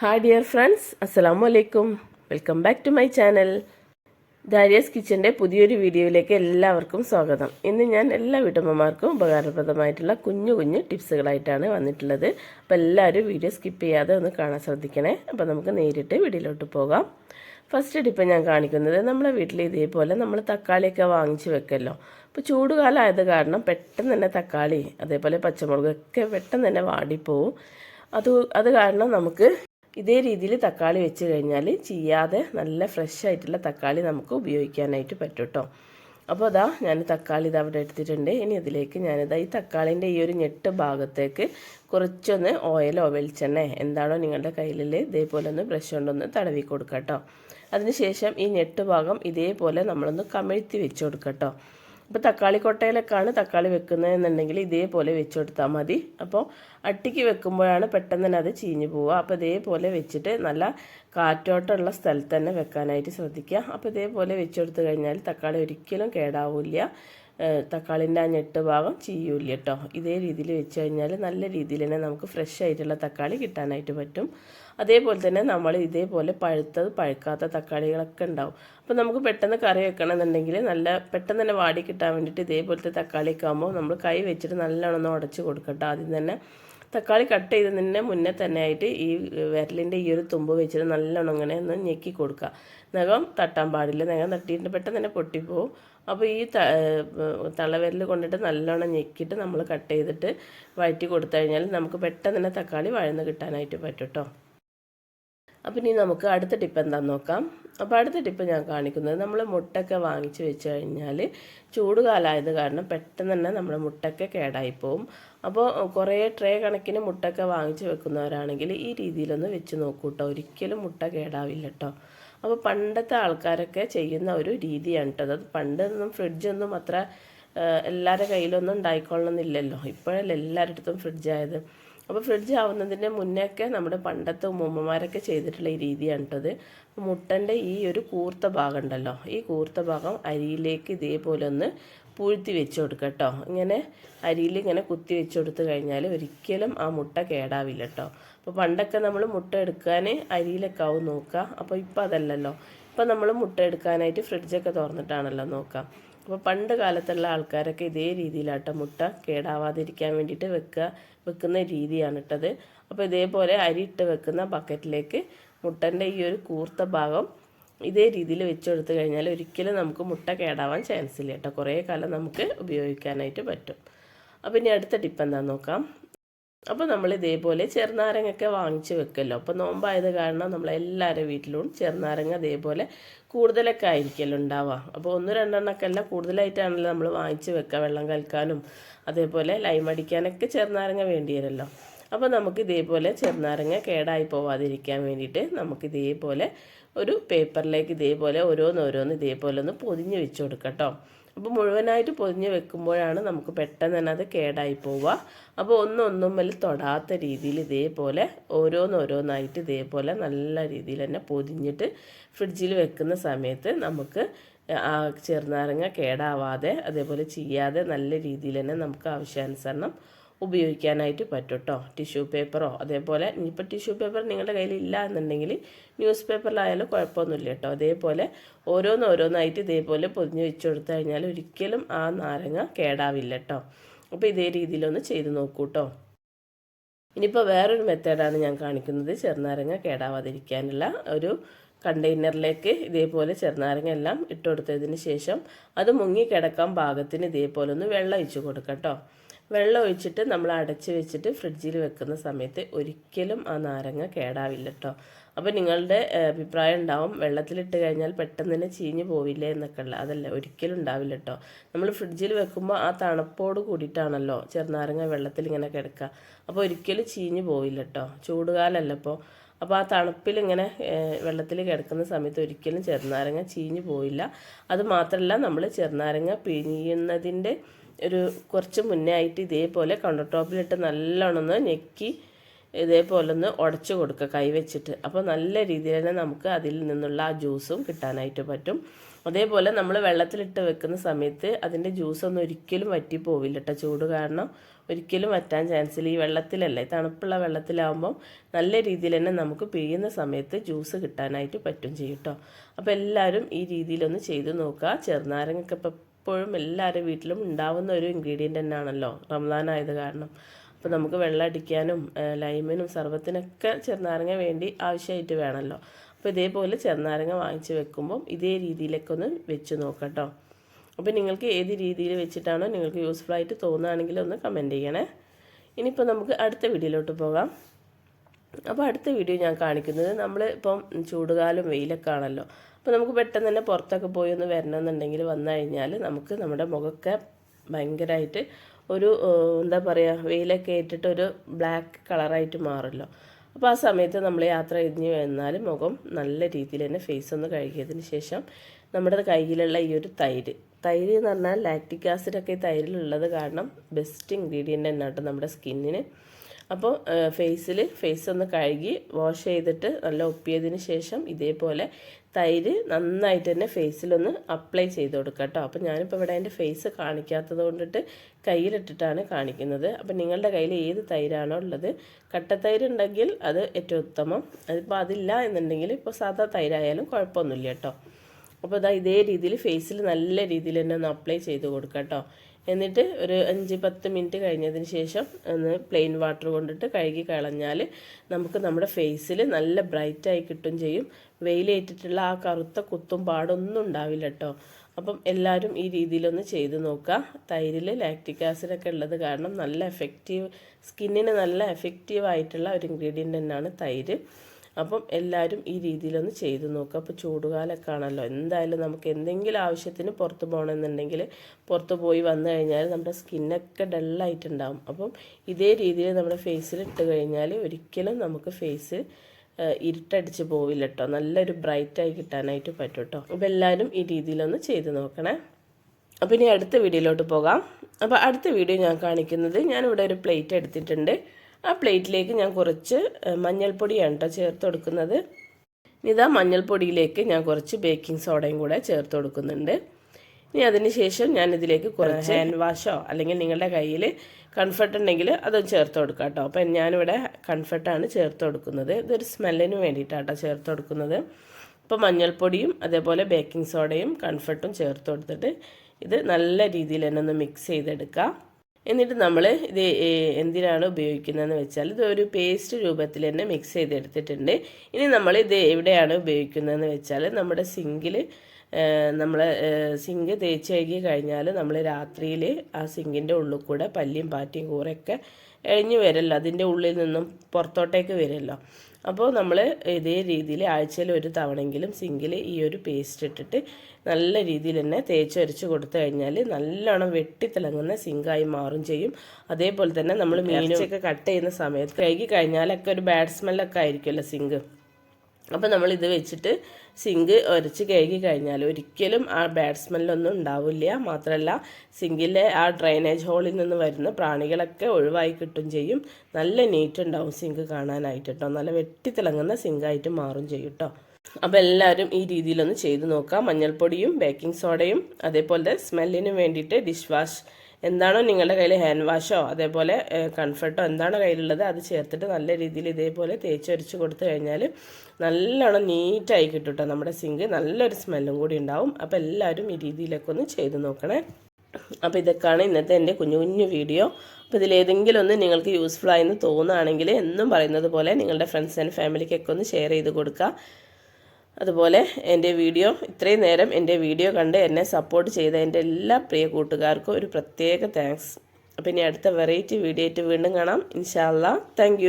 Hi dear friends അസ്സലാമു അലൈക്കും welcome back to my channel Dariyas കിച്ചന്റെ പുതിയൊരു വീഡിയോയിലേക്ക് എല്ലാവർക്കും സ്വാഗതം. ഇന്ന് ഞാൻ എല്ലാ വീട്ടമ്മമാർക്കും ഉപകാരപ്രദമായിട്ടുള്ള കുഞ്ഞു കുഞ്ഞു ടിപ്സുകളായിട്ടാണ് വന്നിട്ടുള്ളത്. അപ്പോൾ എല്ലാവരും വീഡിയോ സ്കിപ്പ് ചെയ്യാതെ ഒന്ന് കാണാൻ ശ്രദ്ധിക്കണേ. അപ്പോൾ നമുക്ക് നേരിട്ട് വീഡിയോയിലോട്ട് പോകാം. ഫസ്റ്റ് ടിപ്പ് ഞാൻ കാണിക്കുന്നത് നമ്മുടെ വീട്ടിൽ ഇതേപോലെ നമ്മൾ തക്കാളിയൊക്കെ വാങ്ങിച്ച് വെക്കല്ലോ. അപ്പോൾ ചൂടുകാലമായത് കാരണം പെട്ടെന്ന് തന്നെ തക്കാളി അതേപോലെ പച്ചമുളകൊക്കെ പെട്ടെന്ന് തന്നെ വാടിപ്പോവും. അത് അത് കാരണം നമുക്ക് ഇതേ രീതിയിൽ തക്കാളി വെച്ച് കഴിഞ്ഞാൽ ചെയ്യാതെ നല്ല ഫ്രഷ് ആയിട്ടുള്ള തക്കാളി നമുക്ക് ഉപയോഗിക്കാനായിട്ട് പറ്റും കേട്ടോ അപ്പോൾ അതാ ഞാൻ തക്കാളി ഇത് അവിടെ എടുത്തിട്ടുണ്ട്. ഇനി അതിലേക്ക് ഞാനിതാ ഈ തക്കാളിന്റെ ഈ ഒരു ഞെട്ട് ഭാഗത്തേക്ക് കുറച്ചൊന്ന് ഓയിലോ വെളിച്ചെണ്ണ എന്താണോ നിങ്ങളുടെ കയ്യിൽ ഇതേപോലെ ഒന്ന് ബ്രഷ് കൊണ്ടൊന്ന് തടവി കൊടുക്കുക കേട്ടോ അതിനുശേഷം ഈ ഞെട്ട് ഭാഗം ഇതേപോലെ നമ്മളൊന്ന് കമഴ്ത്തി വെച്ച് കൊടുക്കുക കേട്ടോ അപ്പോൾ തക്കാളി കൊട്ടയിലൊക്കെയാണ് തക്കാളി വെക്കുന്നതെന്നുണ്ടെങ്കിൽ ഇതേപോലെ വെച്ച് കൊടുത്താൽ മതി. അപ്പോൾ അട്ടിക്ക് വെക്കുമ്പോഴാണ് പെട്ടെന്ന് തന്നെ അത് ചീഞ്ഞു പോവുക. അപ്പോൾ ഇതേപോലെ വെച്ചിട്ട് നല്ല കാറ്റോട്ടമുള്ള സ്ഥലത്ത് തന്നെ വെക്കാനായിട്ട് ശ്രദ്ധിക്കുക. അപ്പോൾ ഇതേപോലെ വെച്ച് കൊടുത്തു കഴിഞ്ഞാൽ തക്കാളി ഒരിക്കലും കേടാവില്ല. തക്കാളിന്റെ ആ ഞെട്ട് ഭാഗം ചെയ്യൂല കേട്ടോ ഇതേ രീതിയിൽ വെച്ച് കഴിഞ്ഞാൽ നല്ല രീതിയിൽ തന്നെ നമുക്ക് ഫ്രഷ് ആയിട്ടുള്ള തക്കാളി കിട്ടാനായിട്ട് പറ്റും. അതേപോലെ തന്നെ നമ്മൾ ഇതേപോലെ പഴുത്തത് പഴുക്കാത്ത തക്കാളികളൊക്കെ ഉണ്ടാവും. അപ്പോൾ നമുക്ക് പെട്ടെന്ന് കറി വെക്കണമെന്നുണ്ടെങ്കിൽ നല്ല പെട്ടെന്ന് തന്നെ വാടി കിട്ടാൻ വേണ്ടിയിട്ട് ഇതേപോലത്തെ തക്കാളിയൊക്കെ ആകുമ്പോൾ നമ്മൾ കൈ വെച്ചിട്ട് നല്ലോണം ഒന്ന് ഉടച്ച് കൊടുക്കട്ടോ. ആദ്യം തന്നെ തക്കാളി കട്ട് ചെയ്തതിന് മുന്നേ തന്നെ ആയിട്ട് ഈ വിരലിന്റെ ഈ ഒരു തുമ്പ് വെച്ചിട്ട് നല്ലോണം ഇങ്ങനെ ഒന്ന് ഞെക്കി കൊടുക്കുക നഖം തട്ടാൻ പാടില്ല. നഖം തട്ടിയിട്ട് പെട്ടെന്ന് തന്നെ പൊട്ടിപ്പോവും. അപ്പോൾ ഈ തളവിരൽ കൊണ്ടിട്ട് നല്ലോണം ഞെക്കിയിട്ട് നമ്മൾ കട്ട് ചെയ്തിട്ട് വഴറ്റി കൊടുത്തു കഴിഞ്ഞാൽ നമുക്ക് പെട്ടെന്ന് തന്നെ തക്കാളി വഴന്ന് കിട്ടാനായിട്ട് പറ്റും കേട്ടോ അപ്പം ഇനി നമുക്ക് അടുത്ത ടിപ്പ് എന്താണെന്ന് നോക്കാം. അപ്പോൾ അടുത്ത ടിപ്പ് ഞാൻ കാണിക്കുന്നത് നമ്മൾ മുട്ടൊക്കെ വാങ്ങിച്ച് വെച്ച് കഴിഞ്ഞാൽ ചൂടുകാലമായത് കാരണം പെട്ടെന്ന് തന്നെ നമ്മുടെ മുട്ടൊക്കെ കേടായി പോവും. അപ്പോൾ കുറേ ട്രേ കണക്കിന് മുട്ടൊക്കെ വാങ്ങിച്ച് വെക്കുന്നവരാണെങ്കിൽ ഈ രീതിയിലൊന്ന് വെച്ച് നോക്കൂ കേട്ടോ ഒരിക്കലും മുട്ട കേടാവില്ല കേട്ടോ അപ്പോൾ പണ്ടത്തെ ആൾക്കാരൊക്കെ ചെയ്യുന്ന ഒരു രീതിയാണ് കേട്ടോ അത് പണ്ടൊന്നും ഫ്രിഡ്ജൊന്നും അത്ര എല്ലാവരുടെ കയ്യിലൊന്നും ഉണ്ടായിക്കൊള്ളണമെന്നില്ലല്ലോ ഇപ്പോഴല്ലേ എല്ലാവരുടെ അടുത്തും ഫ്രിഡ്ജായത് അപ്പോൾ ഫ്രിഡ്ജ് ആവുന്നതിന്റെ മുന്നേയൊക്കെ നമ്മുടെ പണ്ടത്തെ ഉമ്മമാരൊക്കെ ചെയ്തിട്ടുള്ള ഈ രീതിയാണ് കേട്ടത് മുട്ടന്റെ ഈ ഒരു കൂർത്ത ഭാഗം ഉണ്ടല്ലോ ഈ കൂർത്ത ഭാഗം അരിയിലേക്ക് ഇതേപോലെ ഒന്ന് പൂഴ്ത്തി വെച്ച് കൊടുക്കുക കേട്ടോ ഇങ്ങനെ അരിയിൽ ഇങ്ങനെ കുത്തി വെച്ച് കൊടുത്തു കഴിഞ്ഞാൽ ഒരിക്കലും ആ മുട്ട കേടാവില്ല കേട്ടോ അപ്പോൾ പണ്ടൊക്കെ നമ്മൾ മുട്ട എടുക്കാൻ അരിയിലൊക്കെ ആവും നോക്കുക അപ്പോൾ ഇപ്പോൾ അതല്ലല്ലോ. ഇപ്പോൾ നമ്മൾ മുട്ട എടുക്കാനായിട്ട് ഫ്രിഡ്ജൊക്കെ തുറന്നിട്ടാണല്ലോ നോക്കാം അപ്പോൾ പണ്ട് കാലത്തുള്ള ആൾക്കാരൊക്കെ ഇതേ രീതിയിലാട്ടോ മുട്ട കേടാവാതിരിക്കാൻ വേണ്ടിയിട്ട് വെക്കുക വെക്കുന്ന രീതിയാണ് ഇട്ടത്. അപ്പോൾ ഇതേപോലെ അരി ഇട്ട് വെക്കുന്ന ബക്കറ്റിലേക്ക് മുട്ടന്റെ ഈ ഒരു കൂർത്ത ഭാഗം ഇതേ രീതിയിൽ വെച്ച് കൊടുത്തു കഴിഞ്ഞാൽ ഒരിക്കലും നമുക്ക് മുട്ട കേടാവാൻ ചാൻസ് ഇല്ല കേട്ടോ. കുറേ കാലം നമുക്ക് ഉപയോഗിക്കാനായിട്ട് പറ്റും. അപ്പോൾ ഇനി അടുത്ത ടിപ്പ് എന്താണെന്ന് നോക്കാം. അപ്പോൾ നമ്മൾ ഇതേപോലെ ചെറുനാരങ്ങയൊക്കെ വാങ്ങിച്ച് വെക്കല്ലോ. അപ്പോൾ നോമ്പായത് കാരണം നമ്മളെല്ലാവരുടെ വീട്ടിലും ചെറുനാരങ്ങ ഇതേപോലെ കൂടുതലൊക്കെ ആയിരിക്കുമല്ലോ ഉണ്ടാവുക. അപ്പോൾ ഒന്ന് രണ്ടെണ്ണമൊക്കെ അല്ല കൂടുതലായിട്ടാണല്ലോ നമ്മൾ വാങ്ങിച്ച് വെക്കുക. വെള്ളം കലക്കാനും അതേപോലെ ലൈം അടിക്കാനൊക്കെ ചെറുനാരങ്ങ വേണ്ടി വരുമല്ലോ. അപ്പോൾ നമുക്ക് ഇതേപോലെ ചെറുനാരങ്ങ കേടായി പോവാതിരിക്കാൻ വേണ്ടിയിട്ട് നമുക്ക് ഇതേപോലെ ഒരു പേപ്പറിലേക്ക് ഇതേപോലെ ഓരോന്നോരോന്ന് ഇതേപോലെ ഒന്ന് പൊതിഞ്ഞ് വെച്ച് കൊടുക്കാം കേട്ടോ. അപ്പോൾ മുഴുവനായിട്ട് പൊതിഞ്ഞ് വെക്കുമ്പോഴാണ് നമുക്ക് പെട്ടെന്ന് തന്നെ അത് കേടായി പോവുക. അപ്പോൾ ഒന്നൊന്നും വലിയ തൊടാത്ത രീതിയിൽ ഇതേപോലെ ഓരോന്നോരോന്നായിട്ട് ഇതേപോലെ നല്ല രീതിയിൽ തന്നെ പൊതിഞ്ഞിട്ട് ഫ്രിഡ്ജിൽ വെക്കുന്ന സമയത്ത് നമുക്ക് ചെറുനാരങ്ങ കേടാവാതെ അതേപോലെ ചെയ്യാതെ നല്ല രീതിയിൽ തന്നെ നമുക്ക് ആവശ്യാനുസരണം ഉപയോഗിക്കാനായിട്ട് പറ്റും കേട്ടോ ടിഷ്യൂ പേപ്പറോ അതേപോലെ ഇനിയിപ്പോൾ ടിഷ്യൂ പേപ്പർ നിങ്ങളുടെ കയ്യിൽ ഇല്ല എന്നുണ്ടെങ്കിൽ ന്യൂസ് പേപ്പറിലായാലും കുഴപ്പമൊന്നുമില്ല കേട്ടോ. അതേപോലെ ഓരോന്നോരോന്നായിട്ട് ഇതേപോലെ പൊതിഞ്ഞ് വെച്ച് കൊടുത്തു കഴിഞ്ഞാൽ ഒരിക്കലും ആ നാരങ്ങ കേടാവില്ല കേട്ടോ. അപ്പോൾ ഇതേ രീതിയിലൊന്ന് ചെയ്ത് നോക്കൂ കേട്ടോ. ഇനിയിപ്പോൾ വേറൊരു മെത്തേഡാണ് ഞാൻ കാണിക്കുന്നത്. ചെറുനാരങ്ങ കേടാവാതിരിക്കാനുള്ള ഒരു കണ്ടെയ്നറിലേക്ക് ഇതേപോലെ ചെറുനാരങ്ങ എല്ലാം ഇട്ടുകൊടുത്തതിന് ശേഷം അത് മുങ്ങി കിടക്കാൻ പാകത്തിന് ഇതേപോലെ ഒന്ന് വെള്ളം ഒഴിച്ച് കൊടുക്കാം കേട്ടോ. വെള്ളം ഒഴിച്ചിട്ട് നമ്മൾ അടച്ച് വെച്ചിട്ട് ഫ്രിഡ്ജിൽ വെക്കുന്ന സമയത്ത് ഒരിക്കലും ആ നാരങ്ങ കേടാവില്ല കേട്ടോ അപ്പോൾ നിങ്ങളുടെ അഭിപ്രായം ഉണ്ടാവും. വെള്ളത്തിലിട്ട് കഴിഞ്ഞാൽ പെട്ടെന്ന് തന്നെ ചീഞ്ഞ് പോവില്ല എന്നൊക്കെ ഉള്ള അതല്ല ഒരിക്കലും ഉണ്ടാവില്ല കേട്ടോ നമ്മൾ ഫ്രിഡ്ജിൽ വെക്കുമ്പോൾ ആ തണുപ്പോട് കൂടിയിട്ടാണല്ലോ ചെറുനാരങ്ങ വെള്ളത്തിൽ ഇങ്ങനെ കിടക്കുക അപ്പോൾ ഒരിക്കലും ചീഞ്ഞ് പോവില്ല കേട്ടോ ചൂടുകാലമല്ല ഇപ്പോൾ അപ്പോൾ ആ തണുപ്പിൽ ഇങ്ങനെ വെള്ളത്തിൽ കിടക്കുന്ന സമയത്ത് ഒരിക്കലും ചെറുനാരങ്ങ ചീഞ്ഞു പോയില്ല. അത് മാത്രമല്ല നമ്മൾ ചെറുനാരങ്ങ പിഴിയുന്നതിന്റെ ഒരു കുറച്ച് മുന്നേ ആയിട്ട് ഇതേപോലെ കൗണ്ടർ ടോപ്പിലിട്ട് നല്ലോണം ഒന്ന് ഞെക്കി ഇതേപോലെ ഒന്ന് ഉടച്ചു കൊടുക്കുക കൈ വെച്ചിട്ട് അപ്പോൾ നല്ല രീതിയിൽ തന്നെ നമുക്ക് അതിൽ നിന്നുള്ള ആ ജ്യൂസും കിട്ടാനായിട്ട് പറ്റും. അതേപോലെ നമ്മൾ വെള്ളത്തിലിട്ട് വെക്കുന്ന സമയത്ത് അതിന്റെ ജ്യൂസൊന്നും ഒരിക്കലും വറ്റി പോവില്ല കേട്ടോ ചൂട് കാരണം ഒരിക്കലും വറ്റാൻ ചാൻസ് ഇല്ല. ഈ വെള്ളത്തിലല്ലേ തണുപ്പുള്ള വെള്ളത്തിലാവുമ്പം നല്ല രീതിയിൽ തന്നെ നമുക്ക് പിഴിയുന്ന സമയത്ത് ജ്യൂസ് കിട്ടാനായിട്ട് പറ്റും ചെയ്യും കേട്ടോ അപ്പോൾ എല്ലാവരും ഈ രീതിയിലൊന്ന് ചെയ്ത് നോക്കുക. ചെറുനാരങ്ങൊക്കെ ഇപ്പം എപ്പോഴും എല്ലാവരുടെ വീട്ടിലും ഉണ്ടാവുന്ന ഒരു ഇൻഗ്രീഡിയന്റ് തന്നെയാണല്ലോ റംസാൻ ആയത് കാരണം. അപ്പോൾ നമുക്ക് വെള്ളം അടിക്കാനും ലൈമിനും സർബത്തിനൊക്കെ ചെറുനാരങ്ങ വേണ്ടി ആവശ്യമായിട്ട് വേണമല്ലോ. അപ്പോൾ ഇതേപോലെ ചെറുനാരങ്ങ വാങ്ങിച്ച് വെക്കുമ്പം ഇതേ രീതിയിലൊക്കെ ഒന്ന് വെച്ച് നോക്കട്ടോ. അപ്പോൾ നിങ്ങൾക്ക് ഏത് രീതിയിൽ വെച്ചിട്ടാണോ നിങ്ങൾക്ക് യൂസ്ഫുൾ ആയിട്ട് തോന്നുകയാണെങ്കിൽ ഒന്ന് കമന്റ് ചെയ്യണേ. ഇനിയിപ്പോൾ നമുക്ക് അടുത്ത വീഡിയോയിലോട്ട് പോകാം. അപ്പോൾ അടുത്ത വീഡിയോ ഞാൻ കാണിക്കുന്നത് നമ്മൾ ഇപ്പം ചൂടുകാലം വെയിലൊക്കെ ആണല്ലോ. അപ്പോൾ നമുക്ക് പെട്ടെന്ന് തന്നെ പുറത്തൊക്കെ പോയി ഒന്ന് വരണമെന്നുണ്ടെങ്കിൽ വന്നു കഴിഞ്ഞാൽ നമുക്ക് നമ്മുടെ മുഖമൊക്കെ ഭയങ്കരമായിട്ട് ഒരു എന്താ പറയുക വെയിലൊക്കെ ഇട്ടിട്ട് ഒരു ബ്ലാക്ക് കളറായിട്ട് മാറുമല്ലോ. അപ്പോൾ ആ സമയത്ത് നമ്മൾ യാത്ര കഴിഞ്ഞ് വന്നാൽ മുഖം നല്ല രീതിയിൽ തന്നെ ഫേസ് ഒന്ന് കഴുകിയതിന് ശേഷം നമ്മുടെ കയ്യിലുള്ള ഈ ഒരു തൈര്. തൈര് എന്ന് പറഞ്ഞാൽ ലാക്റ്റിക് ആസിഡൊക്കെ തൈരിലുള്ളത് കാരണം ബെസ്റ്റ് ഇൻഗ്രീഡിയന്റ് തന്നെ കേട്ടോ നമ്മുടെ സ്കിന്നിന് അപ്പോൾ ഫേസിൽ ഫേസ് ഒന്ന് കഴുകി വാഷ് ചെയ്തിട്ട് നല്ല ഒപ്പിയതിന് ശേഷം ഇതേപോലെ തൈര് നന്നായിട്ട് തന്നെ ഫേസിലൊന്ന് അപ്ലൈ ചെയ്ത് കൊടുക്കുക കേട്ടോ. അപ്പോൾ ഞാനിപ്പോൾ ഇവിടെ എന്റെ ഫേസ് കാണിക്കാത്തത് കൊണ്ടിട്ട് കയ്യിലിട്ടിട്ടാണ് കാണിക്കുന്നത്. അപ്പോൾ നിങ്ങളുടെ കയ്യിൽ ഏത് തൈരാണോ ഉള്ളത് കട്ടത്തൈര് ഉണ്ടെങ്കിൽ അത് ഏറ്റവും ഉത്തമം. അതിപ്പോൾ അതില്ല എന്നുണ്ടെങ്കിൽ ഇപ്പോൾ സാധാ തൈരായാലും കുഴപ്പമൊന്നുമില്ല കേട്ടോ. അപ്പോൾ ഇതാ ഇതേ രീതിയിൽ ഫേസിൽ നല്ല രീതിയിൽ തന്നെ ഒന്ന് അപ്ലൈ ചെയ്ത് കൊടുക്കുക കേട്ടോ എന്നിട്ട് ഒരു അഞ്ച് പത്ത് മിനിറ്റ് കഴിഞ്ഞതിന് ശേഷം ഒന്ന് പ്ലെയിൻ വാട്ടർ കൊണ്ടിട്ട് കഴുകി കളഞ്ഞാൽ നമുക്ക് നമ്മുടെ ഫേസിൽ നല്ല ബ്രൈറ്റായി കിട്ടും ചെയ്യും. വെയിലേറ്റിട്ടുള്ള ആ കറുത്ത കുത്തും പാടൊന്നും ഉണ്ടാവില്ല കേട്ടോ അപ്പം എല്ലാവരും ഈ രീതിയിലൊന്ന് ചെയ്ത് നോക്കുക തൈരിൽ ലാക്റ്റിക് ആസിഡൊക്കെ ഉള്ളത് കാരണം നല്ല എഫക്റ്റീവ് സ്കിന്നിന് നല്ല എഫക്റ്റീവ് ആയിട്ടുള്ള ഒരു ഇൻഗ്രീഡിയന്റ് തന്നെയാണ് തൈര്. അപ്പം എല്ലാവരും ഈ രീതിയിലൊന്ന് ചെയ്ത് നോക്കുക അപ്പോൾ ചൂടുകാലമൊക്കെ ആണല്ലോ. എന്തായാലും നമുക്ക് എന്തെങ്കിലും ആവശ്യത്തിന് പുറത്ത് പോകണമെന്നുണ്ടെങ്കിൽ പുറത്ത് പോയി വന്നു കഴിഞ്ഞാൽ നമ്മുടെ സ്കിന്നൊക്കെ ഡള്ളായിട്ടുണ്ടാകും അപ്പം ഇതേ രീതിയിൽ നമ്മുടെ ഫേസിൽ ഇട്ട് കഴിഞ്ഞാൽ ഒരിക്കലും നമുക്ക് ഫേസ് ഇരുട്ടടിച്ച് പോവില്ല കേട്ടോ. നല്ലൊരു ബ്രൈറ്റായി കിട്ടാനായിട്ട് പറ്റും കേട്ടോ. അപ്പോൾ എല്ലാവരും ഈ രീതിയിലൊന്ന് ചെയ്ത് നോക്കണേ. അപ്പോൾ ഇനി അടുത്ത വീഡിയോയിലോട്ട് പോകാം. അപ്പോൾ അടുത്ത വീഡിയോ ഞാൻ കാണിക്കുന്നത് ഞാനിവിടെ ഒരു പ്ലേറ്റ് എടുത്തിട്ടുണ്ട്. ആ പ്ലേറ്റിലേക്ക് ഞാൻ കുറച്ച് മഞ്ഞൾപ്പൊടിയാണ് കേട്ടോ ചേർത്ത് കൊടുക്കുന്നത്. ഇതാ മഞ്ഞൾപ്പൊടിയിലേക്ക് ഞാൻ കുറച്ച് ബേക്കിംഗ് സോഡയും കൂടെ ചേർത്ത് കൊടുക്കുന്നുണ്ട്. ഇനി അതിനുശേഷം ഞാൻ ഇതിലേക്ക് കുറച്ച് ഹാൻഡ് വാഷോ അല്ലെങ്കിൽ നിങ്ങളുടെ കയ്യിൽ കൺഫർട്ട് ഉണ്ടെങ്കിൽ അതും ചേർത്ത് കൊടുക്കാം കേട്ടോ അപ്പം ഞാനിവിടെ കംഫർട്ടാണ് ചേർത്ത് കൊടുക്കുന്നത്. ഇതൊരു സ്മെല്ലിന് വേണ്ടിയിട്ടാട്ടോ ചേർത്ത് കൊടുക്കുന്നത്. ഇപ്പോൾ മഞ്ഞൾപ്പൊടിയും അതേപോലെ ബേക്കിംഗ് സോഡയും കൺഫർട്ടും ചേർത്ത് കൊടുത്തിട്ട് ഇത് നല്ല രീതിയിൽ തന്നെ ഒന്ന് മിക്സ് ചെയ്തെടുക്കാം. എന്നിട്ട് നമ്മൾ ഇത് എന്തിനാണ് ഉപയോഗിക്കുന്നതെന്ന് വെച്ചാൽ ഇത് ഒരു പേസ്റ്റ് രൂപത്തിൽ തന്നെ മിക്സ് ചെയ്തെടുത്തിട്ടുണ്ട്. ഇനി നമ്മൾ ഇത് എവിടെയാണ് ഉപയോഗിക്കുന്നതെന്ന് വെച്ചാൽ നമ്മുടെ സിങ്കിൽ നമ്മൾ സിങ്ക് തേച്ച് കഴുകി കഴിഞ്ഞാൽ നമ്മൾ രാത്രിയിൽ ആ സിങ്കിന്റെ ഉള്ളിൽ കൂടെ പല്ലിയും പാറ്റിയും കൂറയൊക്കെ എഴിഞ്ഞു വരല്ലോ. അതിന്റെ ഉള്ളിൽ നിന്നും പുറത്തോട്ടേക്ക് വരുമല്ലോ അപ്പോൾ നമ്മൾ ഇതേ രീതിയിൽ ആഴ്ചയിൽ ഒരു തവണെങ്കിലും സിങ്കിൽ ഈ ഒരു പേസ്റ്റ് ഇട്ടിട്ട് നല്ല രീതിയിൽ തന്നെ തേച്ചൊരച്ച് കൊടുത്തു കഴിഞ്ഞാൽ നല്ലോണം വെട്ടിത്തിളങ്ങുന്ന സിങ്കായി മാറും ചെയ്യും. അതേപോലെ തന്നെ നമ്മൾ മീനൊക്കെ കട്ട് ചെയ്യുന്ന സമയത്ത് കഴുകി കഴിഞ്ഞാലൊക്കെ ഒരു ബാഡ് സ്മെല്ലൊക്കെ ആയിരിക്കുമല്ലോ സിങ്ക്. അപ്പോൾ ഇത് വെച്ചിട്ട് സിങ്ക് ഉരച്ച് കഴുകി കഴിഞ്ഞാൽ ഒരിക്കലും ആ ബാഡ് സ്മെല്ലൊന്നും ഉണ്ടാവില്ല. മാത്രമല്ല സിങ്കിലെ ആ ഡ്രൈനേജ് ഹോളിൽ നിന്ന് വരുന്ന പ്രാണികളൊക്കെ ഒഴിവായി കിട്ടും ചെയ്യും. നല്ല നീറ്റ് ഉണ്ടാവും സിങ്ക് കാണാനായിട്ട് കേട്ടോ. നല്ല വെട്ടിത്തിളങ്ങുന്ന സിങ്കായിട്ട് മാറും ചെയ്യും കേട്ടോ. അപ്പോൾ എല്ലാവരും ഈ രീതിയിലൊന്ന് ചെയ്ത് നോക്കാം. മഞ്ഞൾപ്പൊടിയും ബേക്കിംഗ് സോഡയും അതേപോലെ സ്മെല്ലിന് വേണ്ടിയിട്ട് ഡിഷ് വാഷ് എന്താണോ നിങ്ങളുടെ കയ്യിൽ ഹാൻഡ് വാഷോ അതേപോലെ കംഫർട്ടോ എന്താണോ കയ്യിലുള്ളത് അത് ചേർത്തിട്ട് നല്ല രീതിയിൽ ഇതേപോലെ തേച്ചൊരിച്ച് കൊടുത്തു കഴിഞ്ഞാൽ നല്ലോണം നീറ്റായി കിട്ടും കേട്ടോ നമ്മുടെ സിങ്ക് നല്ലൊരു സ്മെല്ലും കൂടി ഉണ്ടാവും. അപ്പോൾ എല്ലാവരും ഈ രീതിയിലൊക്കെ ഒന്ന് ചെയ്ത് നോക്കണേ. അപ്പോൾ ഇതൊക്കെയാണ് ഇന്നത്തെ എന്റെ കുഞ്ഞു കുഞ്ഞു വീഡിയോ. അപ്പോൾ ഇതിലേതെങ്കിലും ഒന്ന് നിങ്ങൾക്ക് യൂസ്ഫുൾ ആയെന്ന് തോന്നുകയാണെങ്കിൽ എന്നും പറയുന്നത് പോലെ നിങ്ങളുടെ ഫ്രണ്ട്സ് ആൻഡ് ഫാമിലിക്കൊക്കെ ഒന്ന് ഷെയർ ചെയ്ത് കൊടുക്കുക. അതുപോലെ എന്റെ വീഡിയോ ഇത്രയും നേരം എന്റെ വീഡിയോ കണ്ട് എന്നെ സപ്പോർട്ട് ചെയ്ത എന്റെ എല്ലാ പ്രിയ കൂട്ടുകാർക്കും ഒരു പ്രത്യേക താങ്ക്സ് അപ്പോൾ ഇനി അടുത്ത വെറൈറ്റി വീഡിയോ ആയിട്ട് വീണ്ടും കാണാം. ഇൻഷാല്ല താങ്ക്